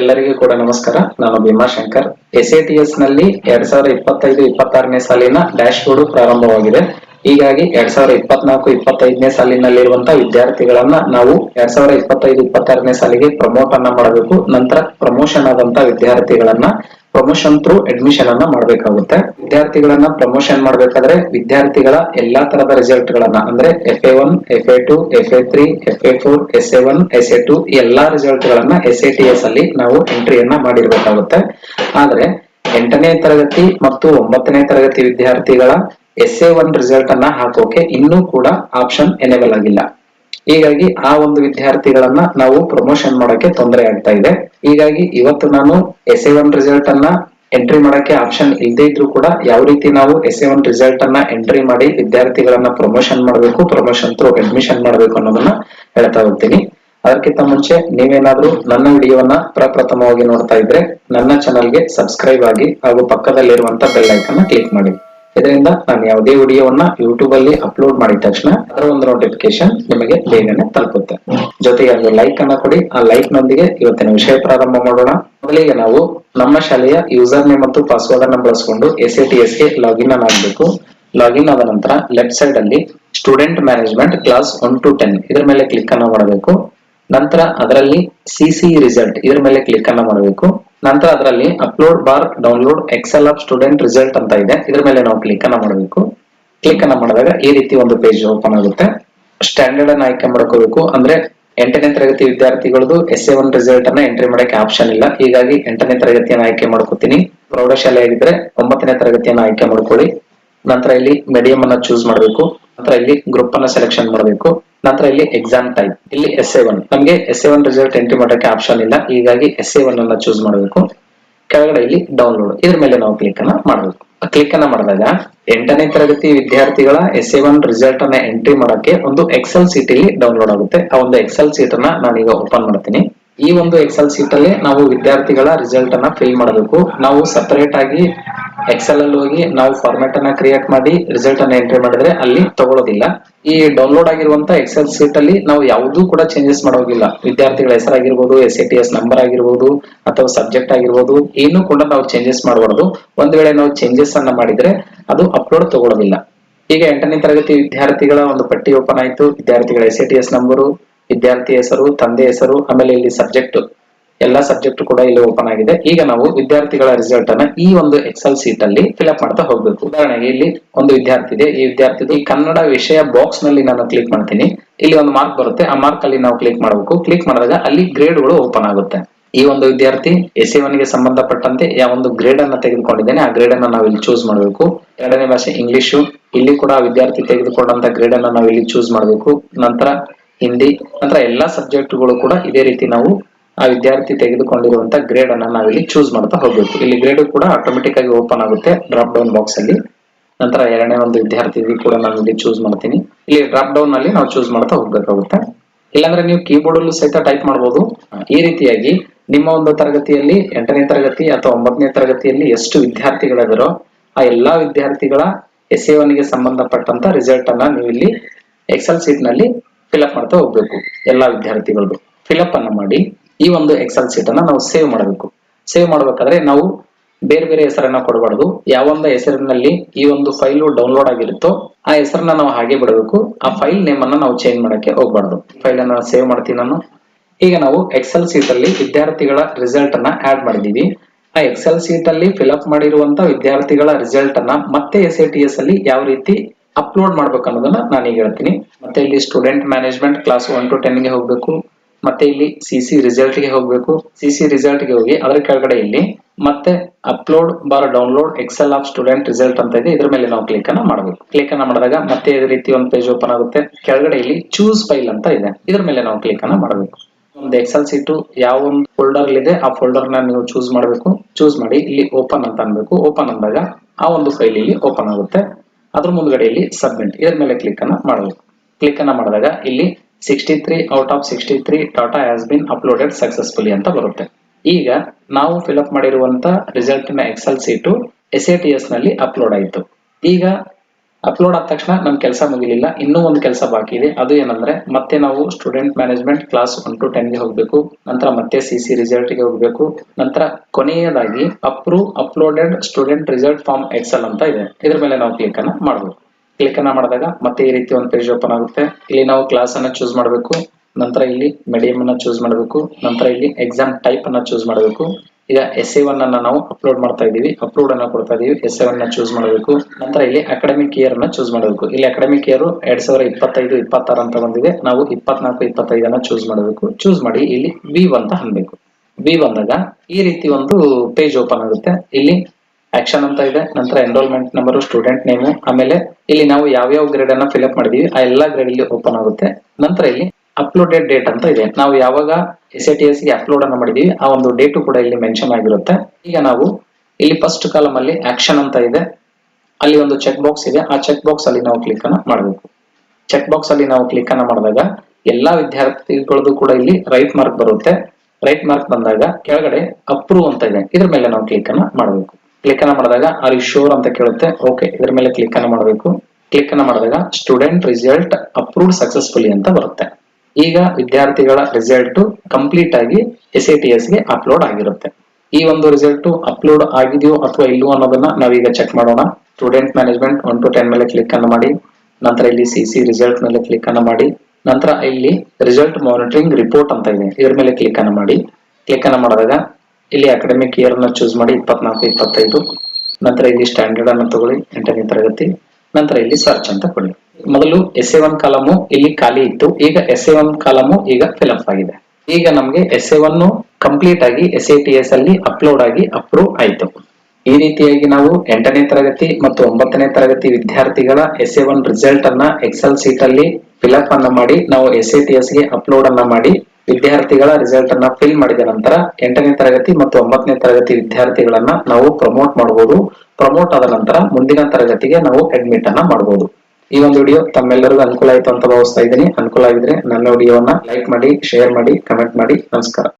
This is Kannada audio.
ಎಲ್ಲರಿಗೂ ಕೂಡ ನಮಸ್ಕಾರ. ನಾನು ಭೀಮಾಶಂಕರ್ ಎಸ್ ಎ ನಲ್ಲಿ ಎರಡ್ ಸಾವಿರದ ಇಪ್ಪತ್ತೈದು, ಇಪ್ಪತ್ತಾರನೇ ಸಾಲಿನ ಡ್ಯಾಶ್ ಬೋರ್ಡ್ ಪ್ರಾರಂಭವಾಗಿದೆ. ಹೀಗಾಗಿ ಎರಡ್ ಸಾವಿರದ ಇಪ್ಪತ್ನಾಲ್ಕು, ಇಪ್ಪತ್ತೈದನೇ ಸಾಲಿನಲ್ಲಿರುವಂತಹ ವಿದ್ಯಾರ್ಥಿಗಳನ್ನ ನಾವು ಎರಡ್ ಸಾವಿರದ ಇಪ್ಪತ್ತೈದು, ಇಪ್ಪತ್ತಾರನೇ ಸಾಲಿಗೆ ಪ್ರಮೋಟ್ ಅನ್ನ ಮಾಡಬೇಕು. ನಂತರ ಪ್ರಮೋಷನ್ ಆದಂತಹ ವಿದ್ಯಾರ್ಥಿಗಳನ್ನ ಪ್ರಮೋಷನ್ ಥ್ರೂ ಅಡ್ಮಿಷನ್ ಅನ್ನ ಮಾಡಬೇಕಾಗುತ್ತೆ. ವಿದ್ಯಾರ್ಥಿಗಳನ್ನ ಪ್ರಮೋಷನ್ ಮಾಡಬೇಕಾದ್ರೆ ವಿದ್ಯಾರ್ಥಿಗಳ ಎಲ್ಲಾ ತರದ ರಿಸಲ್ಟ್ ಗಳನ್ನ, ಅಂದ್ರೆ F A one F A two F A three F A four S A one S A two ಎಲ್ಲಾ ರಿಸಲ್ಟ್ ಗಳನ್ನ ಎಸ್ ಎ ಟಿ ಎಸ್ ಅಲ್ಲಿ ನಾವು ಎಂಟ್ರಿಯನ್ನ ಮಾಡಿರ್ಬೇಕಾಗುತ್ತೆ. ಆದ್ರೆ ಎಂಟನೇ ತರಗತಿ ಮತ್ತು ಒಂಬತ್ತನೇ ತರಗತಿ ವಿದ್ಯಾರ್ಥಿಗಳ ಎಸ್ ಎ ಒನ್ ರಿಸಲ್ಟ್ ಅನ್ನ ಹಾಕೋಕೆ ಇನ್ನೂ ಕೂಡ ಆಪ್ಷನ್ ಎನೇಬಲ್ ಆಗಿಲ್ಲ. ಹೀಗಾಗಿ ಆ ಒಂದು ವಿದ್ಯಾರ್ಥಿಗಳನ್ನ ನಾವು ಪ್ರಮೋಷನ್ ಮಾಡೋಕೆ ತೊಂದರೆ ಆಗ್ತಾ ಇದೆ. ಹೀಗಾಗಿ ಇವತ್ತು ನಾನು ಎಸ್ ಎ ಒನ್ ರಿಸಲ್ಟ್ ಅನ್ನ ಎಂಟ್ರಿ ಮಾಡೋಕೆ ಆಪ್ಷನ್ ಇಲ್ಲದೆ ಇದ್ರೂ ಕೂಡ ಯಾವ ರೀತಿ ನಾವು ಎಸ್ ಎ ಒನ್ ರಿಸಲ್ಟ್ ಅನ್ನ ಎಂಟ್ರಿ ಮಾಡಿ ವಿದ್ಯಾರ್ಥಿಗಳನ್ನ ಪ್ರಮೋಷನ್ ಮಾಡಬೇಕು ಪ್ರಮೋಷನ್ ಥ್ರೂ ಅಡ್ಮಿಷನ್ ಮಾಡಬೇಕು ಅನ್ನೋದನ್ನ ಹೇಳ್ತಾ ಹೋಗ್ತೀನಿ. ಅದಕ್ಕಿಂತ ಮುಂಚೆ ನೀವೇನಾದ್ರೂ ನನ್ನ ವಿಡಿಯೋವನ್ನ ಪ್ರಪ್ರಥಮವಾಗಿ ನೋಡ್ತಾ ಇದ್ರೆ ನನ್ನ ಚಾನಲ್ಗೆ ಸಬ್ಸ್ಕ್ರೈಬ್ ಆಗಿ ಹಾಗೂ ಪಕ್ಕದಲ್ಲಿರುವಂತ ಬೆಲ್ ಐಕನ್ ಕ್ಲಿಕ್ ಮಾಡಿ. ಇದರಿಂದ ನಾನು ಯಾವುದೇ ವಿಡಿಯೋವನ್ನ ಯೂಟ್ಯೂಬ್ ಅಲ್ಲಿ ಅಪ್ಲೋಡ್ ಮಾಡಿದ ತಕ್ಷಣ ಅದರ ಒಂದು ನೋಟಿಫಿಕೇಶನ್ ನಿಮಗೆ ಬೇಗನೆ ತಲುಪುತ್ತೆ. ಜೊತೆಗೆ ಒಂದು ಲೈಕ್ ಅನ್ನ ಕೊಡಿ. ಆ ಲೈಕ್ ನೊಂದಿಗೆ ಇವತ್ತಿನ ವಿಷಯ ಪ್ರಾರಂಭ ಮಾಡೋಣ. ಮೊದಲಿಗೆ ನಾವು ನಮ್ಮ ಶಾಲೆಯ ಯೂಸರ್ ನೇಮ್ ಮತ್ತು ಪಾಸ್ವರ್ಡ್ ಅನ್ನ ಬಳಸಿಕೊಂಡು ಎಸ್ ಎ ಟಿ ಎಸ್ಗೆ ಲಾಗಿನ್ ಅನ್ನ ಆಗಬೇಕು. ಲಾಗಿನ್ ಆದ ನಂತರ ಲೆಫ್ಟ್ ಸೈಡ್ ಅಲ್ಲಿ student management class one two ten ಇದರ ಮೇಲೆ ಕ್ಲಿಕ್ ಅನ್ನ ಮಾಡಬೇಕು. ನಂತರ ಅದರಲ್ಲಿ ಸಿ ಸಿ ರಿಸಲ್ಟ್ ಇದ್ರ ಮೇಲೆ ಕ್ಲಿಕ್ ಅನ್ನ ಮಾಡಬೇಕು. ನಂತರ ಅದರಲ್ಲಿ upload bar download Excel of student result ಅಂತ ಇದೆ. ಇದ್ರ ಮೇಲೆ ನಾವು ಕ್ಲಿಕ್ ಅನ್ನ ಮಾಡಬೇಕು. ಕ್ಲಿಕ್ ಅನ್ನ ಮಾಡಿದಾಗ ಈ ರೀತಿ ಒಂದು ಪೇಜ್ ಓಪನ್ ಆಗುತ್ತೆ. ಸ್ಟ್ಯಾಂಡರ್ಡ್ ಅನ್ನ ಆಯ್ಕೆ ಮಾಡ್ಕೋಬೇಕು. ಅಂದ್ರೆ ಎಂಟನೇ ತರಗತಿ ವಿದ್ಯಾರ್ಥಿಗಳದ್ದು ಎಸ್ ಎ ಒನ್ ರಿಸಲ್ಟ್ ಅನ್ನ ಎಂಟ್ರಿ ಮಾಡಕ್ಕೆ ಆಪ್ಷನ್ ಇಲ್ಲ. ಹೀಗಾಗಿ ಎಂಟನೇ ತರಗತಿಯನ್ನು ಆಯ್ಕೆ ಮಾಡ್ಕೋತೀನಿ. ಪ್ರೌಢಶಾಲೆ ಆಗಿದ್ರೆ ಒಂಬತ್ತನೇ ತರಗತಿಯನ್ನು ಆಯ್ಕೆ ಮಾಡ್ಕೊಳ್ಳಿ. ನಂತರ ಇಲ್ಲಿ ಮೀಡಿಯಂ ಅನ್ನ ಚೂಸ್ ಮಾಡಬೇಕು. ನಂತರ ಇಲ್ಲಿ ಗ್ರೂಪ್ ಅನ್ನ ಸೆಲೆಕ್ಷನ್ ಮಾಡಬೇಕು. ನಂತರ ಇಲ್ಲಿ ಎಕ್ಸಾಮ್ ಟೈಪ್ ಇಲ್ಲಿ ಎಸ್ ಎ ಒನ್ ನಮಗೆ S A one result entry ಮಾಡೋಕೆ ಆಪ್ಷನ್ ಇಲ್ಲ. ಹೀಗಾಗಿ ಎಸ್ ಎ ಒನ್ ಅನ್ನ ಚೂಸ್ ಮಾಡಬೇಕು. ಕೆಳಗಡೆ ಇಲ್ಲಿ ಡೌನ್ಲೋಡ್ ಇದ್ರ ಮೇಲೆ ನಾವು ಕ್ಲಿಕ್ ಅನ್ನ ಮಾಡಬೇಕು. ಕ್ಲಿಕ್ ಅನ್ನ ಮಾಡಿದಾಗ ಎಂಟನೇ ತರಗತಿ ವಿದ್ಯಾರ್ಥಿಗಳ ಎಸ್ ಎ ಒನ್ ರಿಸಲ್ಟ್ ಅನ್ನ ಎಂಟ್ರಿ ಮಾಡೋಕೆ ಒಂದು ಎಕ್ಸೆಲ್ ಸೀಟ್ ಇಲ್ಲಿ ಡೌನ್ಲೋಡ್ ಆಗುತ್ತೆ. ಆ ಒಂದು ಎಕ್ಸೆಲ್ ಸೀಟ್ ಅನ್ನ ನಾನೀಗ ಓಪನ್ ಮಾಡ್ತೀನಿ. ಈ ಒಂದು ಎಕ್ಸೆಲ್ ಸೀಟ್ ಅಲ್ಲಿ ನಾವು ವಿದ್ಯಾರ್ಥಿಗಳ ರಿಸಲ್ಟ್ ಅನ್ನ ಫಿಲ್ ಮಾಡಬೇಕು. ನಾವು ಸಪರೇಟ್ ಆಗಿ ಎಕ್ಸೆಲ್ ಅಲ್ಲಿ ಹೋಗಿ ನಾವು ಫಾರ್ಮೆಟ್ ಅನ್ನ ಕ್ರಿಯೇಟ್ ಮಾಡಿ ರಿಸಲ್ಟ್ ಅನ್ನ ಎಂಟ್ರಿ ಮಾಡಿದ್ರೆ ಅಲ್ಲಿ ತಗೊಳ್ಳೋದಿಲ್ಲ ಈ ಡೌನ್ಲೋಡ್ ಆಗಿರುವಂತ ಎಕ್ಸೆಲ್ ಸೀಟ್ ಅಲ್ಲಿ ನಾವು ಯಾವುದೂ ಕೂಡ ಚೇಂಜಸ್ ಮಾಡೋಗಿಲ್ಲ ವಿದ್ಯಾರ್ಥಿಗಳ ಹೆಸರಾಗಿರ್ಬೋದು S A T S number ಆಗಿರ್ಬೋದು, ಅಥವಾ ಸಬ್ಜೆಕ್ಟ್ ಆಗಿರ್ಬೋದು, ಏನು ಕೂಡ ನಾವು ಚೇಂಜಸ್ ಮಾಡಬಾರ್ದು. ಒಂದ್ ವೇಳೆ ನಾವು ಚೇಂಜಸ್ ಅನ್ನ ಮಾಡಿದ್ರೆ ಅದು ಅಪ್ಲೋಡ್ ತಗೊಳ್ಳೋದಿಲ್ಲ ಈಗ ಎಂಟನೇ ತರಗತಿ ವಿದ್ಯಾರ್ಥಿಗಳ ಒಂದು ಪಟ್ಟಿ ಓಪನ್ ಆಯಿತು. ವಿದ್ಯಾರ್ಥಿಗಳ S A T S number ವಿದ್ಯಾರ್ಥಿ ಹೆಸರು, ತಂದೆ ಹೆಸರು, ಆಮೇಲೆ ಇಲ್ಲಿ ಸಬ್ಜೆಕ್ಟ್ ಎಲ್ಲಾ ಸಬ್ಜೆಕ್ಟ್ ಕೂಡ ಇಲ್ಲಿ ಓಪನ್ ಆಗಿದೆ. ಈಗ ನಾವು ವಿದ್ಯಾರ್ಥಿಗಳ ರಿಸಲ್ಟ್ ಅನ್ನ ಈ ಒಂದು ಎಕ್ಸೆಲ್ ಸೀಟ್ ಅಲ್ಲಿ ಫಿಲ್ಅಪ್ ಮಾಡ್ತಾ ಹೋಗ್ಬೇಕು. ಉದಾಹರಣೆಗೆ ಇಲ್ಲಿ ಒಂದು ವಿದ್ಯಾರ್ಥಿ ಇದೆ. ಈ ವಿದ್ಯಾರ್ಥಿ ಈ ಕನ್ನಡ ವಿಷಯ ಬಾಕ್ಸ್ನಲ್ಲಿ ನಾನು ಕ್ಲಿಕ್ ಮಾಡ್ತೀನಿ. ಇಲ್ಲಿ ಒಂದು ಮಾರ್ಕ್ ಬರುತ್ತೆ. ಆ ಮಾರ್ಕ್ ಅಲ್ಲಿ ನಾವು ಕ್ಲಿಕ್ ಮಾಡಬೇಕು. ಕ್ಲಿಕ್ ಮಾಡಿದಾಗ ಅಲ್ಲಿ ಗ್ರೇಡ್ಗಳು ಓಪನ್ ಆಗುತ್ತೆ. ಈ ಒಂದು ವಿದ್ಯಾರ್ಥಿ ಎಸ್ ಎ ಗೆ ಸಂಬಂಧಪಟ್ಟಂತೆ ಯಾವ ಒಂದು ಗ್ರೇಡ್ ಅನ್ನ ತೆಗೆದುಕೊಂಡಿದ್ದೇನೆ. ಆ ಗ್ರೇಡ್ ಅನ್ನ ನಾವು ಇಲ್ಲಿ ಚೂಸ್ ಮಾಡಬೇಕು. ಎರಡನೇ ಭಾಷೆ ಇಂಗ್ಲಿಷು ಇಲ್ಲಿ ಕೂಡ ವಿದ್ಯಾರ್ಥಿ ತೆಗೆದುಕೊಂಡಂತ ಗ್ರೇಡ್ ಅನ್ನ ನಾವು ಇಲ್ಲಿ ಚೂಸ್ ಮಾಡಬೇಕು. ನಂತರ ಹಿಂದಿ. ನಂತರ ಎಲ್ಲಾ ಸಬ್ಜೆಕ್ಟ್ಗಳು ಕೂಡ ಇದೇ ರೀತಿ ನಾವು ಆ ವಿದ್ಯಾರ್ಥಿ ತೆಗೆದುಕೊಂಡಿರುವಂತ ಗ್ರೇಡ್ ಅನ್ನ ನಾವಿಲ್ಲಿ ಚೂಸ್ ಮಾಡ್ತಾ ಹೋಗ್ಬೇಕು. ಇಲ್ಲಿ ಗ್ರೇಡ್ ಕೂಡ ಆಟೋಮೆಟಿಕ್ ಆಗಿ ಓಪನ್ ಆಗುತ್ತೆ ಡ್ರಾಪ್ ಡೌನ್ ಬಾಕ್ಸ್ ಅಲ್ಲಿ. ನಂತರ ಎರಡನೇ ಒಂದು ವಿದ್ಯಾರ್ಥಿ ಕೂಡ ನಾನು ಇಲ್ಲಿ ಚೂಸ್ ಮಾಡ್ತೀನಿ. ಇಲ್ಲಿ ಡ್ರಾಪ್ ಡೌನ್ ಅಲ್ಲಿ ನಾವು ಚೂಸ್ ಮಾಡ್ತಾ ಹೋಗ್ಬೇಕಾಗುತ್ತೆ. ಇಲ್ಲಾಂದ್ರೆ ನೀವು ಕೀಬೋರ್ಡ್ ಅಲ್ಲೂ ಸಹಿತ ಟೈಪ್ ಮಾಡಬಹುದು ಈ ರೀತಿಯಾಗಿ ನಿಮ್ಮ ಒಂದು ತರಗತಿಯಲ್ಲಿ ಎಂಟನೇ ತರಗತಿ ಅಥವಾ ಒಂಬತ್ತನೇ ತರಗತಿಯಲ್ಲಿ ಎಷ್ಟು ವಿದ್ಯಾರ್ಥಿಗಳಿದಾರೋ ಆ ಎಲ್ಲಾ ವಿದ್ಯಾರ್ಥಿಗಳ ಎಸ್ ಎ ಗೆ ಸಂಬಂಧಪಟ್ಟಂತ ರಿಸಲ್ಟ್ ಅನ್ನ ನೀವು ಇಲ್ಲಿ ಎಕ್ಸೆಲ್ ಸೀಟ್ನಲ್ಲಿ ಫಿಲ್ಅಪ್ ಮಾಡ್ತಾ ಹೋಗ್ಬೇಕು, ಎಲ್ಲಾ ವಿದ್ಯಾರ್ಥಿಗಳದ್ದು ಫಿಲ್ಅಪ್ ಅನ್ನ ಮಾಡಿ. ಈ ಒಂದು ಎಕ್ಸೆಲ್ ಸೀಟ್ ಅನ್ನ ನಾವು ಸೇವ್ ಮಾಡಬೇಕು. ಸೇವ್ ಮಾಡಬೇಕಾದ್ರೆ ನಾವು ಬೇರೆ ಬೇರೆ ಹೆಸರನ್ನ ಕೊಡಬಾರ್ದು. ಯಾವೊಂದು ಹೆಸರಿನಲ್ಲಿ ಈ ಒಂದು ಫೈಲ್ ಡೌನ್ಲೋಡ್ ಆಗಿರುತ್ತೋ ಆ ಹೆಸರನ್ನ ನಾವು ಹಾಗೆ ಬಿಡಬೇಕು. ಆ ಫೈಲ್ ನೇಮ್ ಅನ್ನ ನಾವು ಚೇಂಜ್ ಮಾಡಕ್ಕೆ ಹೋಗ್ಬಾರ್ದು. ಫೈಲ್ ಅನ್ನ ಸೇವ್ ಮಾಡ್ತೀನಿ ನಾನು. ಈಗ ನಾವು ಎಕ್ಸೆಲ್ ಸೀಟ್ ಅಲ್ಲಿ ವಿದ್ಯಾರ್ಥಿಗಳ ರಿಸಲ್ಟ್ ಅನ್ನ ಆಡ್ ಮಾಡಿದೀವಿ. ಆ ಎಕ್ಸೆಲ್ ಸೀಟ್ ಅಲ್ಲಿ ಫಿಲ್ಅಪ್ ಮಾಡಿರುವಂತ ವಿದ್ಯಾರ್ಥಿಗಳ ರಿಸಲ್ಟ್ ಅನ್ನ ಮತ್ತೆ ಎಸ್ ಎ ಟಿ ಎಸ್ ಅಲ್ಲಿ ಯಾವ ರೀತಿ ಅಪ್ಲೋಡ್ ಮಾಡ್ಬೇಕು ಅನ್ನೋದನ್ನ ನಾನು ಈಗ ಹೇಳ್ತೀನಿ. ಮತ್ತೆ ಇಲ್ಲಿ student management class one two ಟೆನ್ಗೆ ಹೋಗ್ಬೇಕು. ಮತ್ತೆ ಇಲ್ಲಿ ಸಿ ಸಿ ರಿಸಲ್ಟ್ಗೆ ಹೋಗ್ಬೇಕು. ಸಿ ಸಿ ರಿಸಲ್ಟ್ಗೆ ಹೋಗಿ ಅದರ ಕೆಳಗಡೆ ಇಲ್ಲಿ ಮತ್ತೆ upload bar download Excel of student result ಅಂತ ಇದೆ. ಇದ್ರ ಮೇಲೆ ನಾವು ಕ್ಲಿಕ್ ಅನ್ನ ಮಾಡಬೇಕು. ಕ್ಲಿಕ್ ಅನ್ನ ಮಾಡಿದಾಗ ಮತ್ತೆ ಇದೇ ರೀತಿ ಒಂದು ಪೇಜ್ ಓಪನ್ ಆಗುತ್ತೆ. ಕೆಳಗಡೆ ಇಲ್ಲಿ ಚೂಸ್ ಫೈಲ್ ಅಂತ ಇದೆ. ಇದ್ರ ಮೇಲೆ ನಾವು ಕ್ಲಿಕ್ ಅನ್ನ ಮಾಡಬೇಕು. ಒಂದು ಎಕ್ಸೆಲ್ ಸೀಟು ಯಾವ ಒಂದು ಫೋಲ್ಡರ್ ಇದೆ, ಆ ಫೋಲ್ಡರ್ನ ನೀವು ಚೂಸ್ ಮಾಡಬೇಕು. ಚೂಸ್ ಮಾಡಿ, ಇಲ್ಲಿ ಓಪನ್ ಅಂತ ಅನ್ಬೇಕು. ಓಪನ್ ಅಂದಾಗ ಆ ಒಂದು ಫೈಲ್ ಇಲ್ಲಿ ಓಪನ್ ಆಗುತ್ತೆ. ಅದ್ರ ಮುಂದ್ಗಡೆ ಇಲ್ಲಿ ಸಬ್ಮಿಟ್ ಇದ್ರ ಮೇಲೆ ಕ್ಲಿಕ್ ಅನ್ನ ಮಾಡಬೇಕು. ಕ್ಲಿಕ್ ಅನ್ನ ಮಾಡಿದಾಗ ಇಲ್ಲಿ sixty three out of sixty three data has been uploaded successfully ಅಂತ ಬರುತ್ತೆ. ಈಗ ನಾವು ಫಿಲ್ಅಪ್ ಮಾಡಿರುವಂತ ರಿಸಲ್ಟ್ನ Excel sheet S A T ಎಸ್ನಲ್ಲಿ upload ಆಯಿತು. ಈಗ ಅಪ್ಲೋಡ್ ಆದ ತಕ್ಷಣ ನಮ್ ಕೆಲಸ ಮುಗಿಲಿಲ್ಲ, ಇನ್ನೂ ಒಂದು ಕೆಲಸ ಬಾಕಿ ಇದೆ. ಅದು ಏನಂದ್ರೆ, ಮತ್ತೆ ನಾವು student management class one two ಟೆನ್ಗೆ ಹೋಗ್ಬೇಕು, ನಂತರ ಮತ್ತೆ ಸಿ ಸಿ ರಿಸಲ್ಟ್ಗೆ ಹೋಗ್ಬೇಕು, ನಂತರ ಕೊನೆಯದಾಗಿ approve uploaded student result form Excel ಅಂತ ಇದೆ. ಇದ್ರ ಮೇಲೆ ನಾವು ಕ್ಲಿಕ್ ಅನ್ನ ಮಾಡಬೇಕು ಕ್ಲಿಕ್ ಅನ್ನ ಮಾಡಿದಾಗ ಮತ್ತೆ ಈ ರೀತಿ ಒಂದು ಪೇಜ್ ಓಪನ್ ಆಗುತ್ತೆ. ಇಲ್ಲಿ ನಾವು ಕ್ಲಾಸ್ ಅನ್ನ ಚೂಸ್ ಮಾಡಬೇಕು. ನಂತರ ಇಲ್ಲಿ ಮೀಡಿಯಂ ಅನ್ನ ಚೂಸ್ ಮಾಡಬೇಕು. ನಂತರ ಇಲ್ಲಿ ಎಕ್ಸಾಮ್ ಟೈಪ್ ಅನ್ನ ಚೂಸ್ ಮಾಡಬೇಕು. ಈಗ ಎಸ್ ಎ ಒನ್ ಅನ್ನ ನಾವು ಅಪ್ಲೋಡ್ ಮಾಡ್ತಾ ಇದೀವಿ ಅಪ್ಲೋಡ್ ಅನ್ನ ಕೊಡ್ತಾ ಇದೀವಿ. ಎಸ್ ಎ ಒನ್ ಚೂಸ್ ಮಾಡಬೇಕು. ನಂತರ ಇಲ್ಲಿ ಅಕಾಡೆಮಿಕ್ ಇಯರ್ ಅನ್ನ ಚೂಸ್ ಮಾಡಬೇಕು. ಇಲ್ಲಿ ಅಕಾಡೆಮಿಕ್ ಇಯರ್ ಎರಡ್ ಸಾವಿರ ಇಪ್ಪತ್ತೈದು, ಇಪ್ಪತ್ತಾರು ಅಂತ ಬಂದಿದೆ. ನಾವು ಇಪ್ಪತ್ನಾಲ್ಕು ಇಪ್ಪತ್ತೈದನ್ನ ಚೂಸ್ ಮಾಡಬೇಕು. ಚೂಸ್ ಮಾಡಿ ಇಲ್ಲಿ ವಿ ಅಂತ ಅನ್ಬೇಕು ವಿ ಬಂದಾಗ ಈ ರೀತಿ ಒಂದು ಪೇಜ್ ಓಪನ್ ಆಗುತ್ತೆ. ಇಲ್ಲಿ ಆಕ್ಷನ್ ಅಂತ ಇದೆ. ನಂತರ ಎನ್ರೋಲ್ಮೆಂಟ್ ನಂಬರ್ ಸ್ಟೂಡೆಂಟ್ ನೇಮು ಆಮೇಲೆ ಇಲ್ಲಿ ನಾವು ಯಾವ್ಯಾವ ಗ್ರೇಡ್ ಅನ್ನ ಫಿಲ್ಅಪ್ ಮಾಡಿದೀವಿ, ಆ ಎಲ್ಲಾ ಗ್ರೇಡ್ ಇಲ್ಲಿ ಓಪನ್ ಆಗುತ್ತೆ. ನಂತರ ಇಲ್ಲಿ ಅಪ್ಲೋಡೆಡ್ ಡೇಟ್ ಅಂತ ಇದೆ. ನಾವು ಯಾವಾಗ ಎಸ್ ಟಿ ಎಸ್ಗೆ ಅಪ್ಲೋಡ್ ಅನ್ನ ಮಾಡಿದೀವಿ, ಆ ಒಂದು ಡೇಟು ಕೂಡ ಇಲ್ಲಿ ಮೆನ್ಷನ್ ಆಗಿರುತ್ತೆ. ಈಗ ನಾವು ಇಲ್ಲಿ ಫಸ್ಟ್ ಕಾಲಮ್ ಅಲ್ಲಿ ಆಕ್ಷನ್ ಅಂತ ಇದೆ. ಅಲ್ಲಿ ಒಂದು ಚೆಕ್ ಬಾಕ್ಸ್ ಇದೆ. ಆ ಚೆಕ್ ಬಾಕ್ಸ್ ಅಲ್ಲಿ ನಾವು ಕ್ಲಿಕ್ ಅನ್ನ ಮಾಡಬೇಕು. ಚೆಕ್ ಬಾಕ್ಸ್ ಅಲ್ಲಿ ನಾವು ಕ್ಲಿಕ್ ಅನ್ನ ಮಾಡಿದಾಗ ಎಲ್ಲಾ ವಿದ್ಯಾರ್ಥಿಗಳದ್ದು ಕೂಡ ಇಲ್ಲಿ ರೈಟ್ ಮಾರ್ಕ್ ಬರುತ್ತೆ. ರೈಟ್ ಮಾರ್ಕ್ ಬಂದಾಗ ಕೆಳಗಡೆ ಅಪ್ರೂವ್ ಅಂತ ಇದೆ. ಇದ್ರ ಮೇಲೆ ನಾವು ಕ್ಲಿಕ್ ಅನ್ನ ಮಾಡಬೇಕು. ಕ್ಲಿಕ್ ಅನ್ನ ಮಾಡಿದಾಗ ಆರ್ ಯು ಶೋರ್ ಅಂತ ಕೇಳುತ್ತೆ. ಓಕೆ ಇದ್ರ ಮೇಲೆ ಕ್ಲಿಕ್ ಅನ್ನ ಮಾಡಬೇಕು. ಕ್ಲಿಕ್ ಅನ್ನ ಮಾಡಿದಾಗ ಸ್ಟೂಡೆಂಟ್ ರಿಸಲ್ಟ್ ಅಪ್ರೂವ್ಡ್ ಸಕ್ಸಸ್ಫುಲಿ ಅಂತ ಬರುತ್ತೆ. ಈಗ ವಿದ್ಯಾರ್ಥಿಗಳ ರಿಸಲ್ಟ್ ಕಂಪ್ಲೀಟ್ ಆಗಿ ಎಸ್ ಟಿ ಎಸ್ಗೆ ಅಪ್ಲೋಡ್ ಆಗಿರುತ್ತೆ. ಈ ಒಂದು ರಿಸಲ್ಟ್ ಅಪ್ಲೋಡ್ ಆಗಿದೆಯೋ ಅಥವಾ ಇಲ್ಲೋ ಅನ್ನೋದನ್ನ ನಾವೀಗ ಚೆಕ್ ಮಾಡೋಣ. Student management one two ten ಮೇಲೆ ಕ್ಲಿಕ್ ಅನ್ನು ಮಾಡಿ. ನಂತರ ಇಲ್ಲಿ ಸಿ ಸಿ ರಿಸಲ್ಟ್ ಮೇಲೆ ಕ್ಲಿಕ್ ಅನ್ನು ಮಾಡಿ. ನಂತರ ಇಲ್ಲಿ ರಿಸಲ್ಟ್ ಮಾನಿಟರಿಂಗ್ ರಿಪೋರ್ಟ್ ಅಂತ ಇದೆ. ಇದ್ರ ಮೇಲೆ ಕ್ಲಿಕ್ ಅನ್ನು ಮಾಡಿ. ಕ್ಲಿಕ್ ಅನ್ನು ಮಾಡಿದಾಗ ಇಲ್ಲಿ ಅಕಾಡೆಮಿಕ್ ಇಯರ್ನ ಚೂಸ್ ಮಾಡಿ ಇಪ್ಪತ್ನಾಲ್ಕು, ಇಪ್ಪತ್ತೈದು, ನಂತರ ಇಲ್ಲಿ ಸ್ಟ್ಯಾಂಡರ್ಡ್ ಅನ್ನು ತಗೊಳ್ಳಿ, ಎಂಟನೇ ತರಗತಿ, ನಂತರ ಇಲ್ಲಿ ಸರ್ಚ್ ಅಂತ ಕೊಡಿ. ಮೊದಲು ಎಸ್ ಎ ಒನ್ ಕಾಲಮು ಇಲ್ಲಿ ಖಾಲಿ ಇತ್ತು, ಈಗ ಎಸ್ ಎ ಒನ್ ಕಾಲಮು ಈಗ ಫಿಲಪ್ ಆಗಿದೆ. ಈಗ ನಮಗೆ ಎಸ್ ಎ ಒನ್ ಕಂಪ್ಲೀಟ್ ಆಗಿ ಎಸ್ ಎ ಟಿ ಎಸ್ ಅಲ್ಲಿ ಅಪ್ಲೋಡ್ ಆಗಿ ಅಪ್ರೂವ್ ಆಯ್ತು. ಈ ರೀತಿಯಾಗಿ ನಾವು ಎಂಟನೇ ತರಗತಿ ಮತ್ತು ಒಂಬತ್ತನೇ ತರಗತಿ ವಿದ್ಯಾರ್ಥಿಗಳ ಎಸ್ ಎ ಒನ್ ರಿಸಲ್ಟ್ ಅನ್ನ ಎಕ್ಸೆಲ್ ಸೀಟ್ ಅಲ್ಲಿ ಫಿಲ್ಅಪ್ ಅನ್ನ ಮಾಡಿ, ನಾವು ಎಸ್ ಎ ಟಿ ಎಸ್ಗೆ ಅಪ್ಲೋಡ್ ಅನ್ನ ಮಾಡಿ ವಿದ್ಯಾರ್ಥಿಗಳ ರಿಸಲ್ಟ್ ಅನ್ನ ಫಿಲ್ ಮಾಡಿದ ನಂತರ ಎಂಟನೇ ತರಗತಿ ಮತ್ತು ಒಂಬತ್ತನೇ ತರಗತಿ ವಿದ್ಯಾರ್ಥಿಗಳನ್ನ ನಾವು ಪ್ರಮೋಟ್ ಮಾಡಬಹುದು ಪ್ರಮೋಟ್ ಆದ ನಂತರ ಮುಂದಿನ ತರಗತಿಗೆ ನಾವು ಅಡ್ಮಿಟ್ ಅನ್ನ ಮಾಡಬಹುದು ಈ ಒಂದು ವಿಡಿಯೋ ತಮ್ಮೆಲ್ಲರಿಗೂ ಅನುಕೂಲ ಆಯ್ತು ಅಂತ ಭಾವಿಸ್ತಾ ಇದ್ದೀನಿ. ಅನುಕೂಲ ಆಗಿದ್ರೆ ನನ್ನ ವಿಡಿಯೋವನ್ನ ಲೈಕ್ ಮಾಡಿ ಶೇರ್ ಮಾಡಿ ಕಮೆಂಟ್ ಮಾಡಿ. ನಮಸ್ಕಾರ.